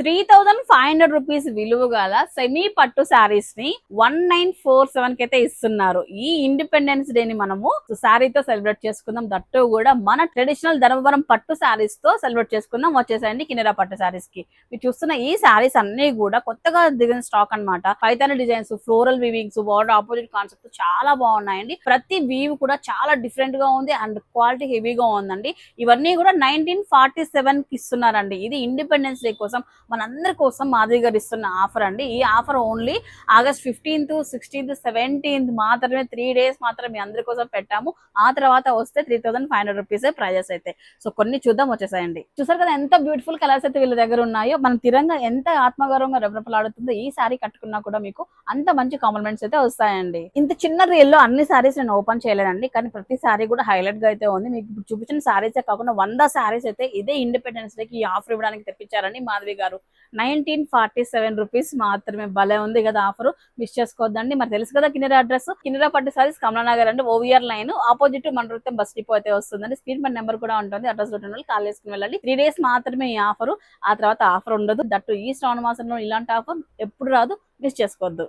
Three thousand five hundred rupees విలువ గల semi పట్టు శారీస్ని వన్ నైన్ ఫోర్ సెవెన్కి అయితే ఇస్తున్నారు. ఈ ఇండిపెండెన్స్ డే ని మనము శారీతో సెలబ్రేట్ చేసుకుందాం. దట్టు కూడా మన ట్రెడిషనల్ ధర్మవరం పట్టు శారీస్తో సెలబ్రేట్ చేసుకుందాం. వచ్చేసాయండి కిన్నెరా పట్టు శారీస్కి. మీరు చూస్తున్న ఈ శారీస్ అన్ని కూడా కొత్తగా దిగిన స్టాక్ అన్నమాట. Paithani designs floral weavings border opposite concept చాలా బాగున్నాయండి. ప్రతి వీవ్ కూడా చాలా డిఫరెంట్గా ఉంది అండ్ క్వాలిటీ హెవీగా ఉందండి. ఇవన్నీ కూడా నైన్టీన్ ఫార్టీ సెవెన్కి ఇస్తున్నారండి. ఇది ఇండిపెండెన్స్ డే కోసం మనందరి కోసం మాధవి గారు ఇస్తున్న ఆఫర్ అండి. ఈ offer only August fifteenth sixteenth seventeenth మాత్రమే త్రీ డేస్ మాత్రం మీ అందరి కోసం పెట్టాము. ఆ తర్వాత వస్తే three thousand five hundred rupees prices అయితే. సో కొన్ని చూద్దాం వచ్చేసాయండి. చూసారు కదా ఎంత బ్యూటిఫుల్ కలర్స్ అయితే వీళ్ళ దగ్గర ఉన్నాయో. మనం తిరంగా ఎంత ఆత్మగౌరవంగా రెపరెపలాడుతుందో ఈ సారీ కట్టుకున్నా కూడా మీకు అంత మంచి కాంప్లిమెంట్స్ అయితే వస్తాయండి. ఇంత చిన్న రీల్లో అన్ని సారీస్ నేను ఓపెన్ చేయలేదండి కానీ ప్రతి సారీ కూడా హైలైట్గా అయితే ఉంది. మీకు ఇప్పుడు చూపించిన సారీసే కాకుండా వంద సారీస్ అయితే ఇదే ఇండిపెండెన్స్ డేకి ఈ ఆఫర్ ఇవ్వడానికి తెప్పించారని మాధవి గారు. నైన్టీన్ ఫార్టీ సెవెన్ రూపీస్ మాత్రమే భలే ఉంది కదా ఆఫర్. మిస్ చేసుకోవద్దండి. మరి తెలుసు కదా కినరా అడ్రస్ కినరా పట్టు సారీస్ కమలానగర్ అండి ఓవిఆర్ లైన్. ఆపోజిట్ మన బస్ డిపో అయితే వస్తుందండి. స్క్రీన్ పై నెంబర్ కూడా ఉంటుంది. అడ్రస్ ఉంటుంది వాళ్ళు కాల్ చేసుకుని వెళ్ళండి. త్రీ డేస్ మాత్రమే ఈ ఆఫర్. ఆ తర్వాత ఆఫర్ ఉండదు. దట్టు ఈ శ్రావణ మాసంలో ఇలాంటి ఆఫర్ ఎప్పుడు రాదు. మిస్ చేసుకోవద్దు.